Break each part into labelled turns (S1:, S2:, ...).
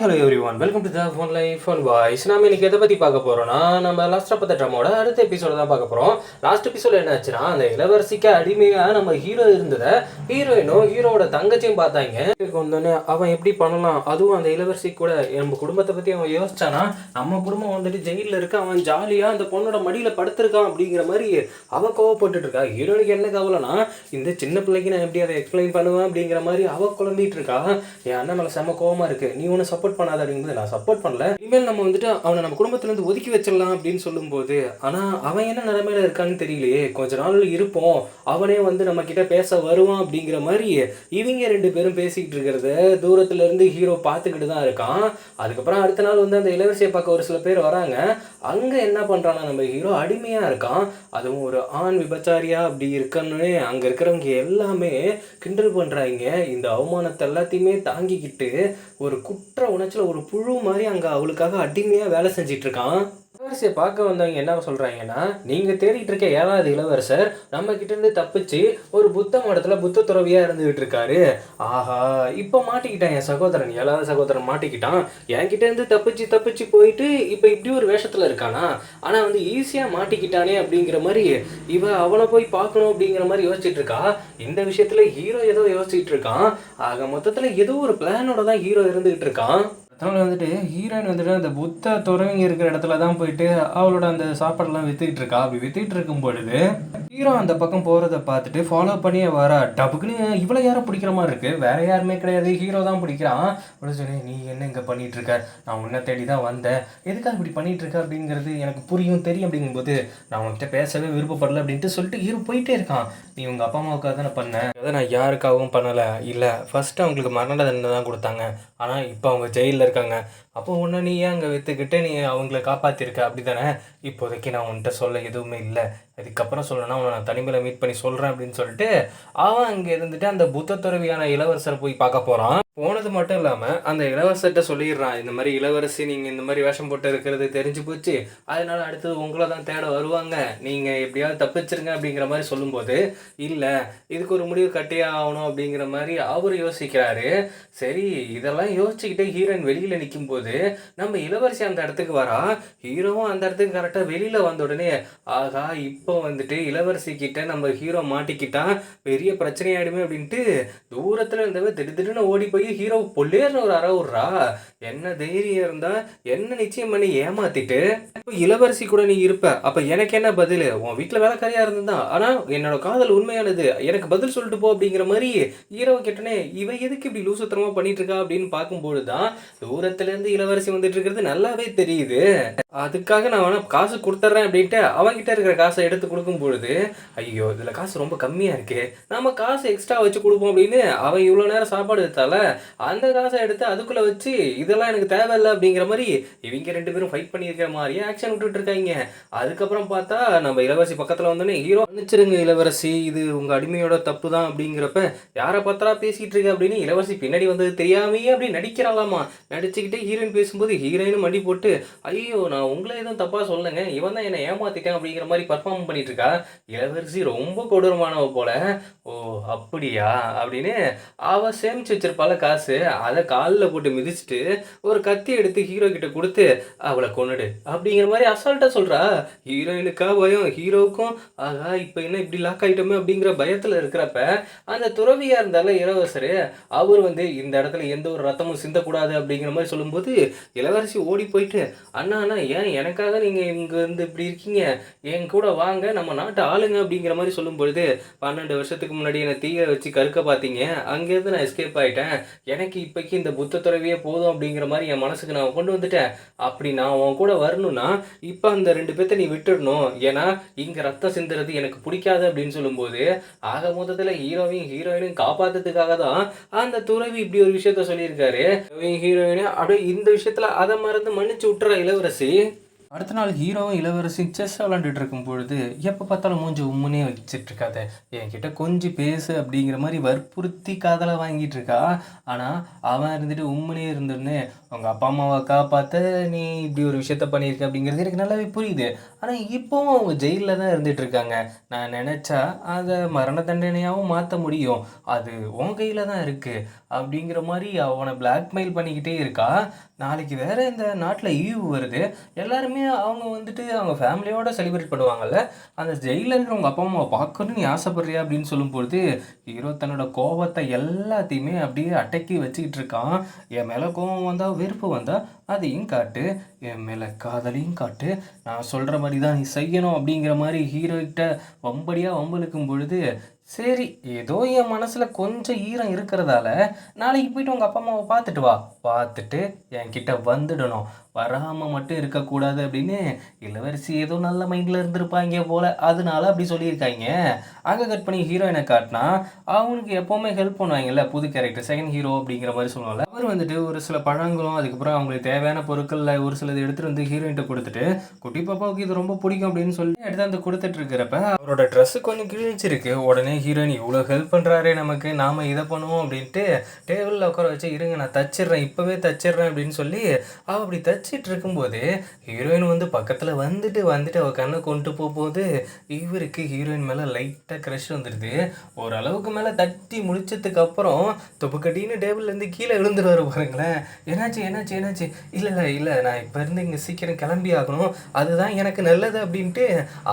S1: Hello everyone welcome to the phone life one voice நம்ம இன்னைக்கு எதை பற்றி பார்க்க போகிறோம்னா நம்ம லாஸ்ட் பார்த்த ட்ராமோட அடுத்த எபிசோட தான் பார்க்க போகிறோம் லாஸ்ட் எபிசோட என்ன ஆச்சுன்னா அந்த இளவரசிக்கு அடிமையாக நம்ம ஹீரோ இருந்ததை ஹீரோயினும் ஹீரோவோட தங்கச்சியும் பார்த்தாங்க. வந்தோடனே அவன் எப்படி பண்ணலாம்? அதுவும் அந்த இளவரசி கூட நம்ம குடும்பத்தை பற்றி அவன் யோசிச்சானா நம்ம குடும்பம் வந்துட்டு ஜெயிலில் இருக்க அவன் ஜாலியாக அந்த பொண்ணோட மடியில் படுத்திருக்கான் அப்படிங்கிற மாதிரி அவள் கோவப்பட்டுட்டு இருக்கா. ஹீரோனுக்கு என்ன கவலைனா இந்த சின்ன பிள்ளைக்கு நான் எப்படி அதை எக்ஸ்பிளைன் பண்ணுவேன் அப்படிங்கிற மாதிரி அவள் குழம்பிட்டு இருக்கா. என் அண்ணன் மேலே செம்ம கோவமாக இருக்கு. நீ ஒன்று சப்போர்ட் பண்ணாத அப்படிங்கும்போது நான் சப்போர்ட் பண்ணல. இனிமேல் நம்ம வந்துட்டு அவனை நம்ம குடும்பத்துல இருந்து ஒதுக்கி வச்சிடலாம் அப்படின்னு சொல்லும்போது ஆனா அவன் என்ன நிலைமையில இருக்கான்னு தெரியலையே. கொஞ்ச நாள் இருப்போம். அவனே வந்து நம்ம கிட்ட பேச வருவான் அப்படிங்கிற மாதிரி இவங்க ரெண்டு பேரும் பேசிக்கிட்டு இருக்கிறத தூரத்துல இருந்து ஹீரோ பார்த்துக்கிட்டு தான் இருக்கான். அதுக்கப்புறம் அடுத்த நாள் வந்து அந்த இளவரசியை பார்க்க ஒரு சில பேர் வராங்க. அங்க என்ன பண்றானா நம்ம ஹீரோ அடிமையா இருக்கான். அதுவும் ஒரு ஆண் விபச்சாரியா அப்படி இருக்கணும்னு அங்க இருக்கிறவங்க எல்லாமே கிண்டல் பண்ணுறாங்க இந்த அவமானத்தை எல்லாத்தையுமே தாங்கிக்கிட்டு ஒரு குற்ற உணர்ச்சியில் ஒரு புழு மாதிரி அங்க அவளுக்காக அடிமையா வேலை செஞ்சிட்ருக்கான் இளவரசியை பார்க்க வந்தவங்க என்ன சொல்கிறாங்கன்னா நீங்கள் தேடிட்டு இருக்க ஏழாவது இளவரசர் நம்ம கிட்டேருந்து தப்பிச்சு ஒரு புத்த மடத்தில் புத்த துறவியாக இருந்துகிட்டு இருக்காரு. ஆஹா இப்போ மாட்டிக்கிட்டான் என் சகோதரன். ஏழாவது சகோதரன் மாட்டிக்கிட்டான். என்கிட்டேருந்து தப்பிச்சு தப்பிச்சு போயிட்டு இப்போ இப்படி ஒரு வேஷத்தில் இருக்கானா? ஆனால் வந்து ஈஸியாக மாட்டிக்கிட்டானே அப்படிங்கிற மாதிரி இவ அவனை போய் பார்க்கணும் அப்படிங்கிற மாதிரி யோசிச்சுட்டு இருக்கா. இந்த விஷயத்தில் ஹீரோ ஏதோ யோசிச்சுட்டு இருக்கான். ஆக மொத்தத்தில் ஏதோ ஒரு பிளானோட தான் ஹீரோ இருந்துகிட்டு இருக்கான். அதனால் வந்துட்டு ஹீரோயின் வந்துட்டு அந்த புத்த துறவிங்க இருக்கிற இடத்துல தான் போயிட்டு அவளோட அந்த சாப்பாடெல்லாம் வித்துக்கிட்டு இருக்கா. அப்படி வித்துக்கிட்டு இருக்கும் பொழுது ஹீரோ அந்த பக்கம் போகிறத பார்த்துட்டு ஃபாலோ பண்ணியே வரா. டபுக்குன்னு இவ்வளோ யாரும் பிடிக்கிற மாதிரி இருக்குது வேற யாருமே கிடையாது. ஹீரோ தான் பிடிக்கிறான். உடனே சொன்னேன் நீ என்ன இங்கே பண்ணிகிட்டு இருக்க? நான் உன்னை தேடி தான் வந்தேன். எதுக்காக இப்படி பண்ணிகிட்டு இருக்க? அப்படிங்கிறது எனக்கு புரியும் தெரியும் அப்படிங்கும்போது நான் உன்கிட்ட பேசவே விருப்பப்படல அப்படின்ட்டு சொல்லிட்டு ஹீரோ போயிட்டே இருக்கான். நீ உங்கள் அப்பா அம்மாவுக்காக தானே பண்ண? அதை நான் யாருக்காகவும் பண்ணலை. இல்லை ஃபஸ்ட்டு அவங்களுக்கு மரண தண்டனை தான் கொடுத்தாங்க. ஆனால் இப்போ அவங்க ஜெயிலில் இருக்காங்க. அப்போ உன்னை நீ ஏன் அங்கே விற்றுக்கிட்டு நீ அவங்கள காப்பாற்றிருக்க அப்படி தானே இப்போதைக்கு நான் உன்கிட்ட சொல்ல எதுவுமே இல்லை. அதுக்கப்புறம் சொல்லணும்னா உன்னை நான் தனிமையில் மீட் பண்ணி சொல்கிறேன் அப்படின்னு சொல்லிட்டு அவன் அங்கே இருந்துட்டு அந்த புத்த துறவியான இளவரசரை போய் பார்க்க போகிறான் போனது மட்டும் இல்லாமல் அந்த இளவரசர்கிட்ட சொல்லிடுறான் இந்த மாதிரி இளவரசி நீங்கள் இந்த மாதிரி வேஷம் போட்டு இருக்கிறது தெரிஞ்சு போச்சு. அதனால அடுத்தது உங்களை தான் தேட வருவாங்க. நீங்கள் எப்படியாவது தப்பிச்சிருங்க அப்படிங்கிற மாதிரி சொல்லும்போது இல்லை இதுக்கு ஒரு முடிவு கட்டியே ஆகணும் அப்படிங்கிற மாதிரி அவர் யோசிக்கிறாரு. சரி இதெல்லாம் யோசிச்சுக்கிட்டே ஹீரோயின் வெளியில் நிற்கும் போது நம்ம இளவரசி அந்த இடத்துக்கு வரா? ஹீரோவும் அந்த இடத்துக்கு கரெக்டாக வெளியில் வந்த உடனே ஆகா இப்போ வந்துட்டு இளவரசி கிட்ட நம்ம ஹீரோ மாட்டிக்கிட்டா பெரிய பிரச்சனையாயிடுமே அப்படின்ட்டு தூரத்தில் இருந்தவ திடு திடுன்னு ஓடி போய் ஹீரோ பொல்லேர்னு ஒரு அற விட்றா. என்ன தைரியம் இருந்தா என்ன நிச்சயம் பண்ணி ஏமாத்திட்டு இப்போ இளவரசி கூட நீ இருப்ப அப்ப எனக்கு என்ன பதில்? உன் வீட்டில் வேலைக்காரியாக இருந்தா ஆனா என்னோட காதல் உண்மையானது. எனக்கு பதில் சொல்லிட்டு போ அப்படிங்கிற மாதிரி ஹீரோ கேட்டனே இவ எதுக்கு இப்படி லூசுத்தனமா பண்ணிட்டு இருக்கா? அப்படின்னு பார்க்கும்போது தான் தூரத்துலேருந்து இளவரசி வந்துட்டு இருக்கிறது நல்லாவே தெரியுது. அதுக்காக நான் வேணா காசு கொடுத்துட்றேன் அப்படின்ட்டு அவன்கிட்ட இருக்கிற காசை எடுத்து கொடுக்கும் பொழுது ஐயோ இதில் காசு ரொம்ப கம்மியாக இருக்கு. நம்ம காசு எக்ஸ்ட்ரா வச்சு கொடுப்போம் அப்படின்னு அவன் இவ்வளோ நேரம் சாப்பாடு எடுத்தால அந்த காசை எடுத்து அதுக்குள்ளே வச்சு இதெல்லாம் எனக்கு தேவையில்லை அப்படிங்கிற மாதிரி இவங்க ரெண்டு பேரும் ஃபைட் பண்ணியிருக்கிற மாதிரியே ஆக்ஷன் விட்டுட்டு இருக்காங்க. அதுக்கப்புறம் பார்த்தா நம்ம இளவரசி பக்கத்தில் வந்தோடனே ஹீரோ மன்னிச்சிருங்க இளவரசி இது உங்கள் அடிமையோட தப்பு தான் அப்படிங்கிறப்ப யாரை பார்த்தா பேசிகிட்டு இருக்க? அப்படின்னு இளவரசி பின்னாடி வந்தது தெரியாமையே அப்படி நடிக்கிறாளாமா. நடிச்சுக்கிட்டே ஹீரோயின் பேசும்போது ஹீரோயினும் மடி போட்டு ஐயோ நான் உங்களை எதுவும் தப்பா சொல்லுங்க. இவன் தான் என்னை ஏமாத்திட்டேன் அப்படிங்கிற மாதிரி பர்ஃபார்ம் பண்ணிட்டு இருக்கா இளவரசி ரொம்ப கொடூரமானவ போல. ஓ அப்படியா? அப்படின்னு அவள் சேமிச்சு வச்சிருப்பால காசு. அதை காலில் போட்டு மிதிச்சுட்டு ஒரு கத்தி எடுத்து ஹீரோ கிட்ட கொடுத்து அவளை கொன்னுடு. அப்படிங்கிற மாதிரி அசால்ட்டாக சொல்றா. ஹீரோயினுக்கா பயம். ஹீரோவுக்கும் ஆகா இப்போ என்ன இப்படி லாக் ஆகிட்டோமே அப்படிங்கிற பயத்தில் இருக்கிறப்ப அந்த துறவியாக இருந்தால இளவரசர் அவர் வந்து இந்த இடத்துல எந்த ஒரு ரத்தமும் சிந்தக்கூடாது அப்படிங்கிற மாதிரி சொல்லும்போது இளவரசி ஓடி போயிட்டு அண்ணா அண்ணா ஏன் எனக்காக நீங்கள் இங்கேருந்து இப்படி இருக்கீங்க? என் கூட வாங்க நம்ம நாட்டு ஆளுங்க அப்படிங்கிற மாதிரி சொல்லும் பொழுது பன்னெண்டு வருஷத்துக்கு முன்னாடி என்னை தீய வச்சு கருக்க பார்த்தீங்க. அங்கேருந்து நான் எஸ்கேப் ஆகிட்டேன் எனக்கு இப்போக்கி இந்த புத்த துறவியே போதும் அப்படிங்கிற மாதிரி என் மனசுக்கு நான் கொண்டு வந்துட்டேன். அப்படி நான் உன் கூட வரணும்னா இப்போ அந்த ரெண்டு பேர்த்த நீ விட்டுடணும் ஏன்னா இங்கே ரத்தம் சிந்துறது எனக்கு பிடிக்காது அப்படின்னு சொல்லும்போது ஆக மொத்தத்தில் ஹீரோவையும் ஹீரோயினும் காப்பாற்றுறதுக்காக தான் அந்த துறவி இப்படி ஒரு விஷயத்த சொல்லியிருக்காரு. ஹீரோயினும் அப்படியே இந்த விஷயத்தில் அதை மறந்து மன்னிச்சு விட்டுற இளவரசி அடுத்த நாள் ஹீரோவும் இளவரசி செஸ் விளாண்டுட்டு இருக்கும் பொழுது எப்போ பார்த்தாலும் மூஞ்சி உம்முனே வச்சுட்டு இருக்காத. என்கிட்ட கொஞ்சம் பேசு அப்படிங்கிற மாதிரி வற்புறுத்தி காதலை வாங்கிட்டு இருக்கா. ஆனால் அவன் இருந்துட்டு உம்முனே இருந்தோடனே அவங்க அப்பா அம்மாவை காப்பாற்ற நீ இப்படி ஒரு விஷயத்த பண்ணியிருக்க அப்படிங்கிறது எனக்கு நல்லாவே புரியுது. ஆனால் இப்போவும் அவங்க ஜெயிலில் தான் இருந்துட்டு இருக்காங்க. நான் நினச்சா அதை மரண தண்டனையாகவும் மாற்ற முடியும். அது உன் கையில் தான் இருக்குது அப்படிங்கிற மாதிரி அவனை பிளாக்மெயில் பண்ணிக்கிட்டே இருக்கா. நாளைக்கு வேறு இந்த நாட்டில் ஈவு வருது. எல்லாருமே அவங்க வந்துட்டு அவங்க ஃபேமிலியோடு செலிப்ரேட் பண்ணுவாங்கல்ல. அந்த ஜெயிலில் இருக்கிறவங்க அப்பா அம்மாவை பார்க்கணும்னு நீ ஆசைப்படுறியா அப்படின்னு சொல்லும்பொழுது ஹீரோ தன்னோட கோபத்தை எல்லாத்தையுமே அப்படியே அடக்கி வச்சுக்கிட்டு இருக்கான். என் மேலே கோபம் வந்தால் வெறுப்பு வந்தால் அதையும் காட்டு. என் மேலே காதலையும் காட்டு. நான் சொல்கிற மாதிரி தான் நீ செய்யணும் அப்படிங்கிற மாதிரி ஹீரோக்கிட்ட வம்படியாக வம்பளுக்கும் பொழுது சரி ஏதோ என் மனசில் கொஞ்சம் ஈரம் இருக்கிறதால நாளைக்கு போயிட்டு உங்கள் அப்பா அம்மாவை பார்த்துட்டு வா. பார்த்துட்டு என்கிட்ட வந்துடணும். வராமல் மட்டும் இருக்கக்கூடாது அப்படின்னு இளவரசி ஏதோ நல்ல மைண்டில் இருந்திருப்பாங்க போல். அதனால அப்படி சொல்லியிருக்காங்க. அங்கே கட் பண்ணி ஹீரோயினை காட்டினா அவனுக்கு எப்போவுமே ஹெல்ப் பண்ணுவாங்கல்ல புது கேரக்டர் செகண்ட் ஹீரோ அப்படிங்கிற மாதிரி சொல்லுவாங்கல்ல அவர் வந்துட்டு ஒரு சில பழங்களும் அதுக்கப்புறம் அவங்களுக்கு தேவையான பொருட்களில் ஒரு சிலது எடுத்துகிட்டு வந்து ஹீரோயின்ட்ட கொடுத்துட்டு குட்டி பாப்பாவுக்கு இது ரொம்ப பிடிக்கும் அப்படின்னு சொல்லி எடுத்து வந்து கொடுத்துட்டு இருக்கிறப்ப அவரோட ட்ரெஸ்ஸு கொஞ்சம் கிழிச்சிருக்கு உடனே ஹீரோயின் இவ்வளோ ஹெல்ப் பண்ணுறாரே நமக்கு நாம் இதை பண்ணுவோம் அப்படின்ட்டு டேபிளில் உட்கார வச்சு இருங்க நான் தச்சிடுறேன் இப்போவே தச்சிடுறேன் அப்படின்னு சொல்லி அவள் அப்படி தச்சிட்டு இருக்கும்போது ஹீரோயின் வந்து பக்கத்தில் வந்துட்டு வந்துட்டு அவள் கண்ணை கொண்டு போகும்போது இவருக்கு ஹீரோயின் மேலே லைட்டாக க்ரஷ் வந்துடுது ஓரளவுக்கு மேலே தட்டி முடிச்சதுக்கு அப்புறம் தொப்புக்கட்டின்னு டேபிள்லேருந்து கீழே விழுந்துருவாரு பாருங்களேன். என்னாச்சு என்னாச்சு என்னாச்சு? இல்லை இல்லை இல்லை நான் இப்போ இருந்து இங்கே சீக்கிரம் கிளம்பி ஆகணும். அதுதான் எனக்கு நல்லது அப்படின்ட்டு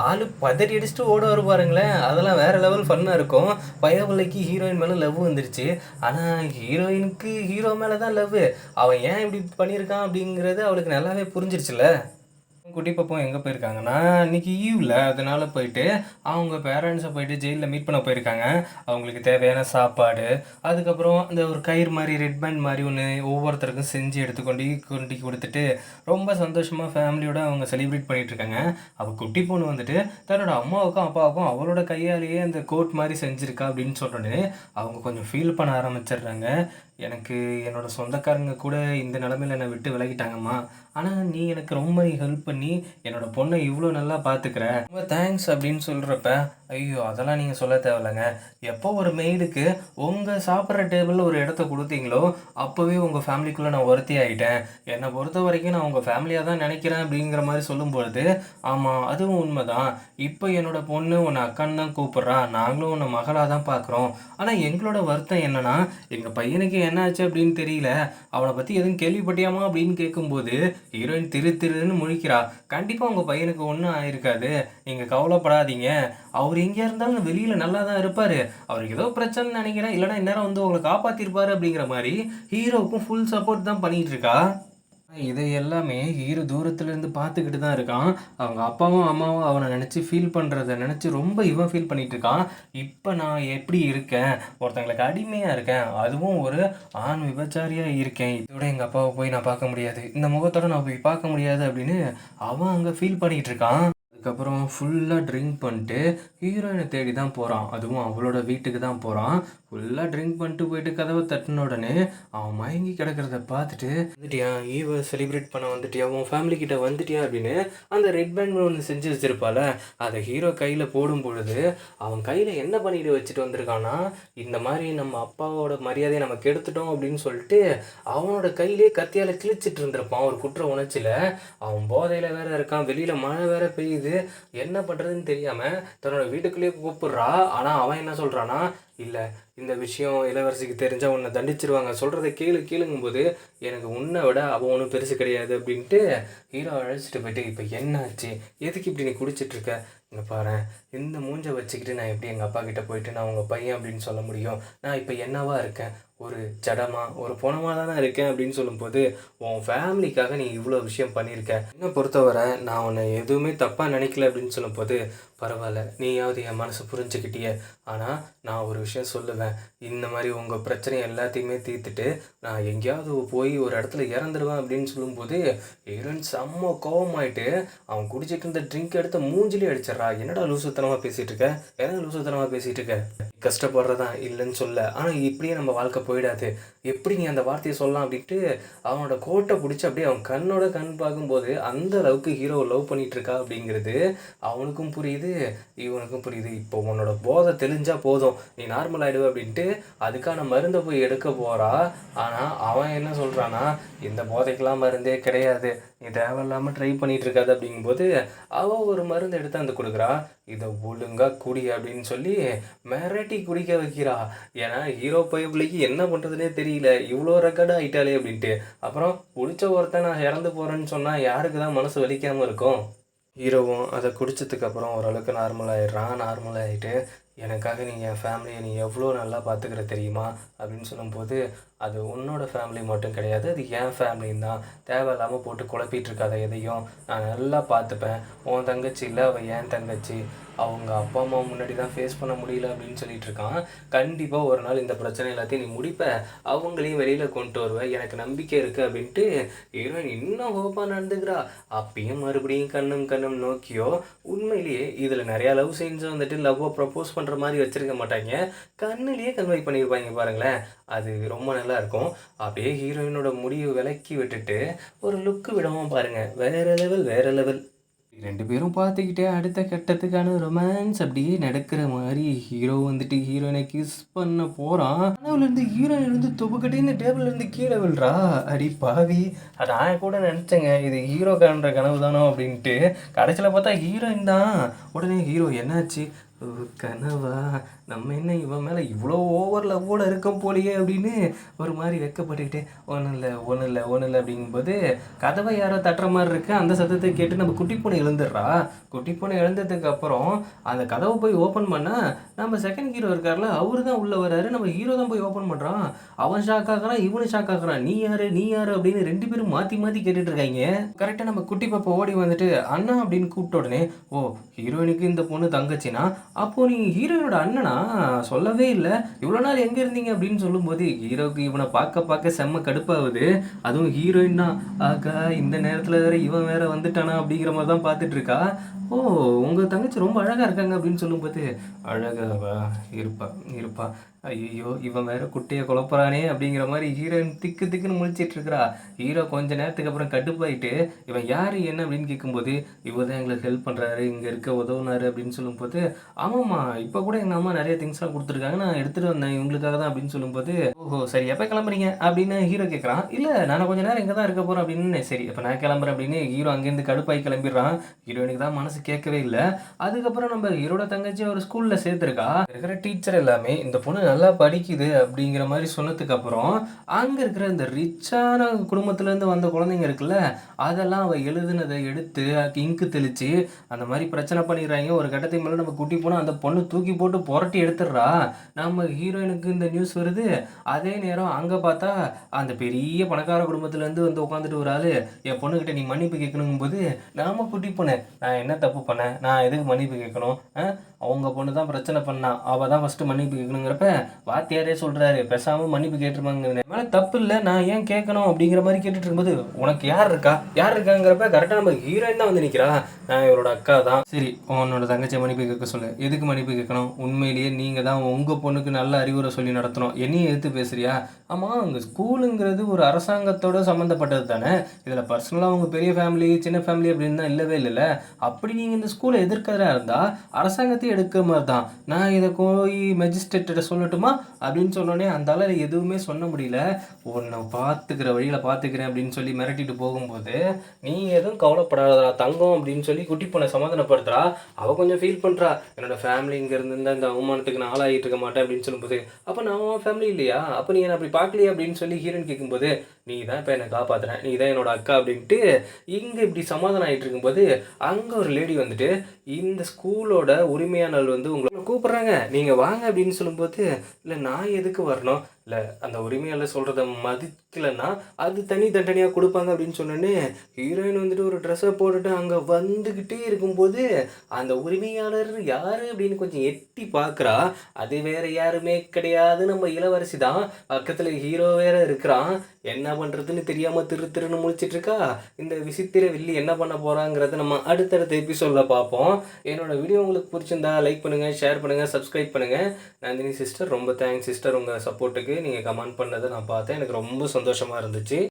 S1: ஆள் பதறி அடிச்சுட்டு ஓட வரு பாருங்களேன். அதெல்லாம் வேற லெவல் ஃபன்னாக இருக்கும். பயபிள்ளைக்கு ஹீரோயின் மேலே லவ் வந்துருச்சு. ஆனால் ஹீரோயினுக்கு ஹீரோ மேலே தான் லவ் அவன் ஏன் இப்படி பண்ணியிருக்கான் அப்படிங்கிறது அவளுக்கு நல்லாவே புரிஞ்சிருச்சுல்ல? குட்டி பாப்பம் எங்கே போயிருக்காங்கன்னா இன்னைக்கு ஈவில் அதனால போயிட்டு அவங்க பேரண்ட்ஸை போயிட்டு ஜெயிலில் மீட் பண்ண போயிருக்காங்க. அவங்களுக்கு தேவையான சாப்பாடு அதுக்கப்புறம் அந்த ஒரு கயிறு மாதிரி ரெட் பேண்ட் மாதிரி ஒன்று ஒவ்வொருத்தருக்கும் செஞ்சு எடுத்துக்கொண்டு கொண்டு கொடுத்துட்டு ரொம்ப சந்தோஷமாக ஃபேமிலியோட அவங்க செலிப்ரேட் பண்ணிகிட்ருக்காங்க இருக்காங்க. அவள் குட்டி பொண்ணு வந்துட்டு தன்னோட அம்மாவுக்கும் அப்பாவுக்கும் அவளோட கையாலேயே அந்த கோட் மாதிரி செஞ்சுருக்கா அப்படின்னு சொல்லிட்டு அவங்க கொஞ்சம் ஃபீல் பண்ண ஆரம்பிச்சிடுறாங்க. எனக்கு என்னோட சொந்தக்காரங்க கூட இந்த நிலமையில என்னை விட்டு விலகிட்டாங்கம்மா. ஆனால் நீ எனக்கு ரொம்ப ஹெல்ப் பண்ணி என்னோட பொண்ணை இவ்வளோ நல்லா பார்த்துக்கிற ரொம்ப தேங்க்ஸ் அப்படின்னு சொல்கிறப்ப ஐயோ அதெல்லாம் நீங்கள் சொல்ல தேவையில்லைங்க. எப்போ ஒரு மெய்டுக்கு உங்கள் சாப்பிட்ற டேபிளில் ஒரு இடத்த கொடுத்தீங்களோ அப்போவே உங்கள் ஃபேமிலிக்குள்ளே நான் ஒருத்தி ஆகிட்டேன் என்னை பொறுத்த வரைக்கும் நான் உங்கள் ஃபேமிலியாக தான் நினைக்கிறேன் அப்படிங்கிற மாதிரி சொல்லும்பொழுது ஆமாம் அதுவும் உண்மை தான் இப்போ என்னோட பொண்ணு உன்னை அக்கான்னு தான் கூப்பிட்றா. நாங்களும் உன்னை மகளாக தான் பார்க்குறோம் ஆனால் எங்களோட வருத்தம் என்னென்னா எங்கள் பையனுக்கு என்ன ஆச்சு அப்படின்னு தெரியல. அவனை பற்றி எதுவும் கேள்விப்பட்டியாமா அப்படின்னு கேட்கும்போது ஹீரோயின் திரு திருன்னு முழிக்கிறா. கண்டிப்பாக உங்கள் பையனுக்கு ஒன்றும் ஆயிருக்காது. நீங்கள் கவலைப்படாதீங்க. அவர் எங்கேயா இருந்தாலும் வெளியில் நல்லா தான் இருப்பார். அவருக்கு ஏதோ பிரச்சனைன்னு நினைக்கிறேன். இல்லைன்னா இந்நேரம் வந்து உங்களை காப்பாற்றிருப்பாரு அப்படிங்கிற மாதிரி ஹீரோவுக்கும் ஃபுல் சப்போர்ட் தான் பண்ணிகிட்டு இருக்கா? இதை எல்லாமே ஹீரோ தூரத்துலேருந்து பார்த்துக்கிட்டு தான் இருக்கான். அவங்க அப்பாவும் அம்மாவும் அவனை நினச்சி ஃபீல் பண்ணுறத நினச்சி ரொம்ப இவன் ஃபீல் பண்ணிகிட்டு இருக்கான். இப்போ நான் எப்படி இருக்கேன்? ஒருத்தங்களுக்கு அடிமையாக இருக்கேன். அதுவும் ஒரு ஆண் விபச்சாரியாக இருக்கேன். இதோட எங்கள் அப்பாவை போய் நான் பார்க்க முடியாது. இந்த முகத்தோட நான் போய் பார்க்க முடியாது அப்படின்னு அவன் அங்கே ஃபீல் பண்ணிகிட்டு இருக்கான். அதுக்கப்புறம் ஃபுல்லாக ட்ரிங்க் பண்ணிட்டு ஹீரோயினை தேடி தான் போகிறான் அதுவும் அவளோட வீட்டுக்கு தான் போகிறான் ஃபுல்லாக ட்ரிங்க் பண்ணிட்டு போயிட்டு கதவை தட்டின உடனே அவன் மயங்கி கிடக்கிறத பார்த்துட்டு வந்துட்டியா? ஈவை செலிப்ரேட் பண்ண வந்துட்டியா? உன் ஃபேமிலி கிட்ட வந்துட்டியா? அப்படின்னு அந்த ரெட் பேண்ட் ஒன்று செஞ்சு வச்சிருப்பால அதை ஹீரோ கையில் போடும் பொழுது அவன் கையில் என்ன பண்ணிட்டு வச்சுட்டு வந்திருக்கான்னா இந்த மாதிரி நம்ம அப்பாவோட மரியாதையை நம்ம கெடுத்துட்டோம் அப்படின்னு சொல்லிட்டு அவனோட கையிலே கத்தியால் கிழிச்சிட்டு இருந்திருப்பான். ஒரு குற்ற உணர்ச்சியில் அவன் போதையில் வேற இருக்கான். வெளியில் மழை வேற பெய்யுது. என்ன பண்ணுறதுன்னு தெரியாமல் தன்னோட வீட்டுக்குள்ளேயே கூப்பிட்றா. ஆனால் அவன் என்ன சொல்கிறான்னா இல்லை இந்த விஷயம் இளவரசிக்கு தெரிஞ்சால் உன்னை தண்டிச்சிருவாங்க. சொல்கிறத கேளு கேளுங்கும்போது எனக்கு உன்னை விட அவன் ஒன்றும் பெருசு கிடையாது. அப்படின்ட்டு ஹீரோ அழைச்சிட்டு போயிட்டு இப்போ என்ன ஆச்சு எதுக்கு இப்படி நீ குடிச்சிட்டு இருக்க இங்கே பாரு இந்த மூஞ்சை வச்சுக்கிட்டு நான் எப்படி எங்கள் அப்பா கிட்டே போயிட்டு நான் உங்கள் பையன் அப்படின்னு சொல்ல முடியும்? நான் இப்போ என்னவா இருக்கேன்? ஒரு ஜடமா ஒரு பொணமாக தானே இருக்கேன் அப்படின்னு சொல்லும்போது உன் ஃபேமிலிக்காக நீ இவ்வளோ விஷயம் பண்ணியிருக்க. என்னை பொறுத்தவரை நான் உன்னை எதுவுமே தப்பாக நினைக்கல அப்படின்னு சொல்லும்போது பரவாயில்ல நீயாவது என் மனசு புரிஞ்சுக்கிட்டிய. ஆனால் நான் ஒரு விஷயம் சொல்லுவேன். இந்த மாதிரி உங்கள் பிரச்சனை எல்லாத்தையுமே தீர்த்துட்டு நான் எங்கேயாவது போய் ஒரு இடத்துல இறந்துடுவேன் அப்படின்னு சொல்லும்போது ஹீரோயின் செம்ம கோவமாயிட்டு அவன் குடிச்சிட்டு இருந்த ட்ரிங்க் எடுத்து மூஞ்சிலே அடிச்சிட்றா. என்னடா லூசுத்தனமாக பேசிகிட்டு இருக்க? என்ன லூசுத்தனமாக பேசிகிட்டு இருக்க? கஷ்டப்படுறதா இல்லைன்னு சொல்ல. ஆனால் இப்படியே நம்ம வாழ்க்கை போயிடாது. எப்படி நீ அந்த வார்த்தையை சொல்லலாம் அப்படின்ட்டு அவனோட கோட்டை பிடிச்சி அப்படியே அவன் கண்ணோட கண் பார்க்கும்போது அந்த அளவுக்கு ஹீரோ லவ் பண்ணிட்டு இருக்கா அப்படிங்கிறது அவனுக்கும் புரியுது இவனுக்கும் புரியுது. இப்போ உன்னோட போதை தெளிஞ்சால் போதும் நீ நார்மல் ஆகிடுவ அப்படின்ட்டு அதுக்கான மருந்தை போய் எடுக்க போகிறா ஆனால் அவன் என்ன சொல்கிறான்னா இந்த போதைக்கெல்லாம் மருந்தே கிடையாது. நீ தேவையில்லாமல் ட்ரை பண்ணிகிட்டு இருக்காது அப்படிங்கும்போது அவள் ஒரு மருந்து எடுத்து வந்து கொடுக்குறா. இதை ஒழுங்காக குடி அப்படின்னு சொல்லி மிரட்டி குடிக்க வைக்கிறா. ஏன்னா ஹீரோ பைபிளைக்கு என்ன என்ன பண்ணுறதுனே தெரியல. இவ்வளோ ரெக்கார்டு ஆகிட்டாலே அப்படின்ட்டு. அப்புறம் குடித்த ஒருத்தன் நான் இறந்து போகிறேன்னு சொன்னால் யாருக்கு தான் மனசு வலிக்காமல் இருக்கும்? ஹீரோவும் அதை குடித்ததுக்கப்புறம் ஓரளவுக்கு நார்மல் ஆகிடுறான் நார்மல் ஆகிட்டு எனக்காக நீ என் ஃபேமிலியை நீ எவ்வளோ நல்லா பார்த்துக்கிற தெரியுமா? அப்படின்னு சொல்லும்போது அது உன்னோட ஃபேமிலி மட்டும் கிடையாது அது என் ஃபேமிலின்னு தான். தேவையில்லாமல் போட்டு குழப்பிட்டு இருக்காத எதையும் நான் நல்லா பார்த்துப்பேன். உன் தங்கச்சி இல்லை அவள் என் தங்கச்சி. அவங்க அப்பா அம்மா முன்னாடி தான் ஃபேஸ் பண்ண முடியல அப்படின்னு சொல்லிட்டு இருக்கான். கண்டிப்பாக ஒரு நாள் இந்த பிரச்சனை எல்லாத்தையும் நீ முடிப்ப. அவங்களையும் வெளியில் கொண்டு வருவேன் எனக்கு நம்பிக்கை இருக்குது அப்படின்ட்டு ஹீரோயின் இன்னும் ஹோப்பாக நடந்துக்கிறா. அப்பயும் மறுபடியும் கண்ணும் கண்ணும் நோக்கியோ உண்மையிலேயே இதில் நிறையா லவ் சீன்ஸ் வந்துட்டு லவ்வை ப்ரப்போஸ் பண்ணுற மாதிரி வச்சுருக்க மாட்டாங்க. கண்ணுலேயே கன்வை பண்ணியிருப்பாங்க பாருங்களேன். அது ரொம்ப நல்லா இருக்கும். அப்படியே ஹீரோயினோட முடிவு விலக்கி விட்டுட்டு ஒரு லுக்கு விடவும் பாருங்க. வேற லெவல் வேற லெவல் ரெண்டு பேரும் பார்த்துக்கிட்டே அடுத்த கட்டத்துக்கான ரொமான்ஸ் அப்படியே நடக்கிற மாதிரி ஹீரோ வந்துட்டு ஹீரோயினை கிஸ் பண்ண போகிறான் இருந்து ஹீரோயின் இருந்து துப்புக்கட்டின்னு டேபிள்ல இருந்து கீழே விழுறா. அடி பாவி. அது நான் கூட நினச்சேங்க. இது ஹீரோ காண்ற கனவு தானோ அப்படின்ட்டு. கடைசியில் பார்த்தா ஹீரோயின் தான். உடனே ஹீரோ என்னாச்சு? ஓ, கனவா? நம்ம என்ன இவன் மேலே இவ்வளோ ஓவர் லவ்வோட இருக்கோம் போலியே அப்படின்னு ஒரு மாதிரி வெக்கப்பட்டுக்கிட்டே ஒன்றும் இல்லை ஒன்றும் இல்லை ஒன்றும் இல்லை அப்படிங்கும்போது கதவை யாரோ தட்டுற மாதிரி இருக்கு. அந்த சத்தத்தை கேட்டு நம்ம குட்டி பூனை எழுந்துடுறா. குட்டி பூனை எழுந்ததுக்கு அப்புறம் அந்த கதவை போய் ஓப்பன் பண்ணால் நம்ம செகண்ட் ஹீரோ இருக்கார்ல அவரு தான் உள்ளே வராரு நம்ம ஹீரோ தான் போய் ஓப்பன் பண்ணுறான் அவன் ஷாக் ஆகிறான் இவனு ஷாக் ஆகிறான். நீ யாரு நீ யாரு அப்படின்னு ரெண்டு பேரும் மாற்றி மாற்றி கேட்டுட்டு இருக்காங்க. கரெக்டாக நம்ம குட்டி பாப்பா ஓடி வந்துட்டு அண்ணா அப்படின்னு கூப்பிட்ட உடனே ஓ ஹீரோயினுக்கு இந்த பொண்ணு தங்கச்சினா? அப்போ நீ ஹீரோயினோட அண்ணனா? சொல்லவே இல்லை. இவ்வளோ நாள் எங்கே இருந்தீங்க அப்படின்னு சொல்லும்போது ஹீரோக்கு இவனை பார்க்க பார்க்க செம்ம கடுப்பாகுது. அதுவும் ஹீரோயின் தான். ஆக்கா இந்த நேரத்தில் வேற இவன் வேற வந்துட்டானா? அப்படிங்கிற மாதிரி தான் பார்த்துட்டு இருக்கா. ஓ உங்கள் தங்கச்சி ரொம்ப அழகாக இருக்காங்க அப்படின்னு சொல்லும்போது அழகாவா இருப்பா இருப்பா. ஐயோ இவன் வேற குட்டையை குழப்பறானே அப்படிங்கிற மாதிரி ஹீரோயின் திக்கு திக்குன்னு முழிச்சிட்டு இருக்கிறா. ஹீரோ கொஞ்ச நேரத்துக்கு அப்புறம் கடுப்பாயிட்டு இவன் யார்? என்ன? அப்படின்னு கேட்கும்போது இவர் தான் எங்களுக்கு ஹெல்ப் பண்ணுறாரு இங்கே இருக்க உதவுனாரு அப்படின்னு சொல்லும்போது ஆமாம்மா இப்போ கூட எங்கள் அம்மா நிறைய திங்ஸ்லாம் கொடுத்துருக்காங்க நான் எடுத்துகிட்டு வந்தேன் இவங்களுக்காக தான் அப்படின்னு சொல்லும்போது ஓஹோ சரி எப்போ கிளம்புறீங்க அப்படின்னு ஹீரோ கேட்குறான் இல்லை நான் கொஞ்ச நேரம் இங்கே தான் இருக்க போகிறேன் அப்படின்னு சரி இப்போ நான் கிளம்புறேன் அப்படின்னு ஹீரோ அங்கேருந்து கடுப்பாகி கிளம்பிடுறான். ஹீரோயினுக்கு தான் மனசு கேட்கவே இல்லை. அதுக்கப்புறம் நம்ம ஹீரோட தங்கச்சி ஒரு ஸ்கூலில் சேர்த்துருக்கா இருக்கிற டீச்சர் எல்லாமே இந்த பொண்ணு நல்லா படிக்குது அப்படிங்கிற மாதிரி சொன்னதுக்கு அப்புறம் அங்கே இருக்கிற இந்த ரிச்சான குடும்பத்துலேருந்து வந்த குழந்தைங்க இருக்குல்ல அதெல்லாம் அவள் எழுதுனதை எடுத்து இங்கு தெளித்து அந்த மாதிரி பிரச்சனை பண்ணிடுறாங்க. ஒரு கட்டத்துக்கு மேலே நம்ம குட்டி போனால் அந்த பொண்ணு தூக்கி போட்டு புரட்டி எடுத்துடுறா. நம்ம ஹீரோயினுக்கு இந்த நியூஸ் வருது. அதே நேரம் அங்கே பார்த்தா அந்த பெரிய பணக்கார குடும்பத்துலேருந்து வந்து உட்காந்துட்டு ஒரு ஆள் என் பொண்ணுக்கிட்ட நீ மன்னிப்பு கேட்கணுங்கும் போது நாம குட்டி போனேன். நான் என்ன தப்பு பண்ணேன்? நான் எதுக்கு மன்னிப்பு கேட்கணும்? அவங்க பொண்ணு தான் பிரச்சனை பண்ணா அவள் தான் ஃபஸ்ட்டு மன்னிப்பு கேட்கணுங்கிறப்ப வாத்தியாரே சொல்கிறாரு பேசாமல் மன்னிப்பு கேட்டிருப்பாங்க மேலே தப்பு இல்லை. நான் ஏன் கேட்கணும் அப்படிங்கிற மாதிரி கேட்டுட்டு இருக்கும்போது உனக்கு யார் இருக்கா? யார் இருக்காங்கிறப்ப கரெக்டாக நம்ம ஹீரோயின் தான் வந்து நிற்கிறா நான் இவரோட அக்கா தான். சரி உன்னோட தங்கச்சி மன்னிப்பு கேட்க சொல்லு. எதுக்கு மன்னிப்பு கேட்கணும்? உண்மையிலேயே நீங்கள் தான் உங்கள் பொண்ணுக்கு நல்ல அறிவுரை சொல்லி நடத்தணும். என்னையும் எடுத்து பேசுறியா? ஆமாம் அங்கே ஸ்கூலுங்கிறது ஒரு அரசாங்கத்தோட சம்மந்தப்பட்டது தானே. இதில் பர்சனலாக அவங்க பெரிய ஃபேமிலி சின்ன ஃபேமிலி அப்படின்னு தான் இல்லவே இல்லைல்ல. அப்படி நீங்கள் இந்த ஸ்கூலை எதிர்க்கிறதா இருந்தால் அரசாங்கத்தையும் எடுக்கிற மாதிரி தான். நான் இதை போய் சொல்ல சொல்லட்டுமா அப்படின்னு சொன்னோடனே அந்த அளவில் எதுவுமே சொல்ல முடியல. உன்னை பார்த்துக்கிற வழியில் பார்த்துக்கிறேன் அப்படின்னு சொல்லி மிரட்டிட்டு போகும்போது நீ எதுவும் கவலைப்படாதடா தங்கம் அப்படின்னு சொல்லி குட்டி பொண்ணை சமாதானப்படுத்துறா. அவள் கொஞ்சம் ஃபீல் பண்ணுறா என்னோட ஃபேமிலி இங்கே இருந்தால் இந்த அவமானத்துக்கு நான் ஆளாகிட்டு இருக்க மாட்டேன் அப்படின்னு சொல்லும்போது அப்போ நான் உன் ஃபேமிலி இல்லையா? அப்போ நீ என்னை அப்படி பார்க்கலையே அப்படின்னு சொல்லி ஹீரோயின் கேட்கும்போது நீ தான் இப்போ என்னை காப்பாத்துறேன் நீ தான் என்னோட அக்கா அப்படின்ட்டு இங்கே இப்படி சமாதானம் ஆகிட்டு இருக்கும்போது அங்கே ஒரு லேடி வந்துட்டு இந்த ஸ்கூலோட உரிமையாளர் வந்து உங்களை கூப்பிட்றாங்க. நீங்கள் வாங்க அப்படின்னு சொல்லும்போது இல்லை நான் எதுக்கு வரணும்? இல்லை அந்த உரிமையாளர் சொல்கிறத இல்லைன்னா அது தனி தண்டனையாக கொடுப்பாங்க அப்படின்னு சொன்னோன்னே ஹீரோயின் வந்துட்டு ஒரு ட்ரெஸ்ஸை போட்டுட்டு அங்கே வந்துக்கிட்டே இருக்கும்போது அந்த உரிமையாளர் யார் அப்படின்னு கொஞ்சம் எட்டி பார்க்குறா அது வேறு யாருமே கிடையாது. நம்ம இளவரசி தான். பக்கத்தில் ஹீரோ வேற இருக்கிறான் என்ன பண்ணுறதுன்னு தெரியாமல் திரு திருன்னு முழிச்சிட்டு இருக்கா. இந்த விசித்திர வில்லி என்ன பண்ண போகிறாங்கிறத நம்ம அடுத்தடுத்த எபிசோடில் பார்ப்போம். என்னோடய வீடியோ உங்களுக்கு பிடிச்சிருந்தா லைக் பண்ணுங்கள் ஷேர் பண்ணுங்கள் சப்ஸ்கிரைப் பண்ணுங்கள் நந்தினி சிஸ்டர் ரொம்ப தேங்க்ஸ் சிஸ்டர் உங்கள் சப்போர்ட்டுக்கு நீங்கள் கமெண்ட் பண்ணதை நான் பார்த்தேன். எனக்கு ரொம்ப சந்தோஷம். சந்தோஷமாக இருந்துச்சு.